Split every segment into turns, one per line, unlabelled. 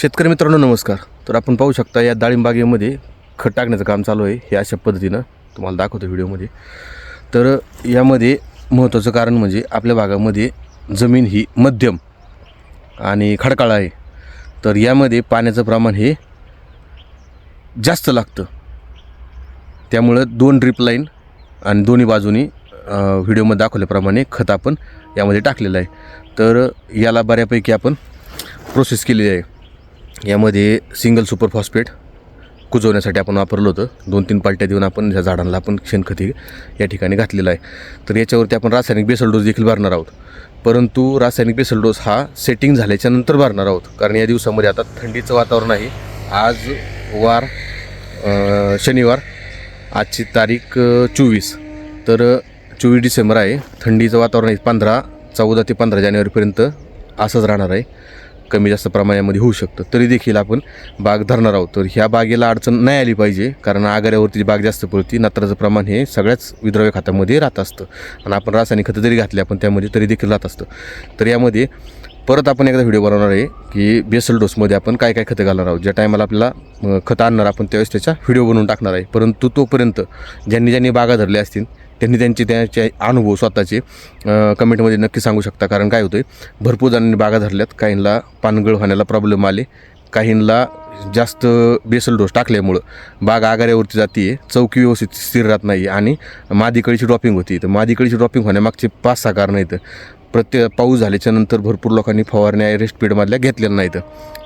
शेतकरी मित्रांनो नमस्कार. तर आपण पाहू शकता या डाळिंबागेमध्ये खत टाकण्याचं काम चालू आहे. हे अशा पद्धतीनं तुम्हाला दाखवतो व्हिडिओमध्ये. तर यामध्ये महत्त्वाचं कारण म्हणजे आपल्या भागामध्ये जमीन ही मध्यम आणि खडकाळ आहे. तर यामध्ये पाण्याचं प्रमाण हे जास्त लागतं. त्यामुळं दोन ड्रिप लाईन आणि दोन्ही बाजूनी व्हिडिओमध्ये दाखवल्याप्रमाणे खत आपण यामध्ये टाकलेलं आहे. तर याला बऱ्यापैकी आपण प्रोसेस केलेली आहे. यामध्ये सिंगल सुपर फॉस्फेट कुजवण्यासाठी आपण वापरलं होतं. दोन तीन पालट्या देऊन आपण ह्या झाडांना आपण शेणखती या ठिकाणी घातलेलं आहे. तर याच्यावरती आपण रासायनिक बेसल डोस देखील भरणार आहोत. परंतु रासायनिक बेसल डोस हा सेटिंग झाल्याच्यानंतर भरणार आहोत. कारण या दिवसामध्ये आता थंडीचं वातावरण आहे. आज वार शनिवार आजची तारीख चोवीस. तर चोवीस डिसेंबर आहे. थंडीचं वातावरण आहे. पंधरा चौदा ते पंधरा जानेवारीपर्यंत असंच राहणार आहे. कमी जास्त प्रमाणामध्ये होऊ शकतं. तरी देखील आपण बाग धरणार आहोत. तर ह्या बागेला अडचण नाही आली पाहिजे कारण आगाऱ्यावरती बाग जास्त पडती नत्राचं प्रमाण हे सगळ्याच विद्रव्य खात्यामध्ये राहत असतं. आणि आपण रासायनिक खतं जरी घातली आपण त्यामध्ये तरी देखील राहत असतं. तर यामध्ये परत आपण एकदा व्हिडिओ बनवणार आहे की बेसल डोसमध्ये आपण काय काय खतं घालणार आहोत. ज्या टायमाला आपल्याला खतं आणणार आपण त्यावेळेस त्याचा व्हिडिओ बनवून टाकणार आहे. परंतु तोपर्यंत ज्यांनी ज्यांनी बागा धरल्या असतील त्यांनी त्यांचे त्याचे अनुभव स्वतःचे कमेंटमध्ये नक्की सांगू शकता. कारण काय होतं आहे भरपूर जणांनी बागा धरल्यात. काहींना पानगळ होण्याला प्रॉब्लेम आले. काहींना जास्त बेसल डोस टाकल्यामुळं बाग आगाऱ्यावरती जाते आहे चौकी व्यवस्थित स्थिर राहत नाही आणि मादीकडीची ड्रॉपिंग होती. तर मादीकडीची ड्रॉपिंग होण्यामागचे पाच सहा कारणं आहेत. प्रत्येक पाऊस झाल्याच्यानंतर भरपूर लोकांनी फवारण्या रेस्ट पिरियडमधल्या घेतलेल्या नाहीत.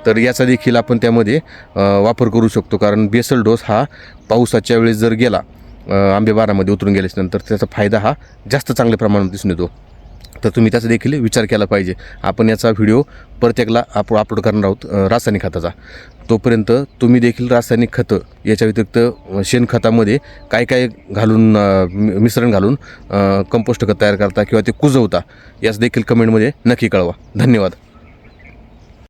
तर याचा देखील आपण त्यामध्ये वापर करू शकतो. कारण बेसल डोस हा पावसाच्या वेळेस जर गेला आंबेबारामध्ये आंबे बारामध्ये उतरून गेल्याच्यानंतर त्याचा फायदा हा जास्त चांगल्या प्रमाणात दिसून येतो. तर तुम्ही त्याचा देखील विचार केला पाहिजे. आपण याचा व्हिडिओ प्रत्येकाला आप अपलोड करणार आहोत रासायनिक खताचा. तोपर्यंत तुम्ही देखील रासायनिक खतं याच्या व्यतिरिक्त शेणखतामध्ये काय काय घालून मि- मिश्रण घालून कंपोस्ट खत तयार करता किंवा ते कुजवता याच देखील कमेंटमध्ये नक्की कळवा. धन्यवाद.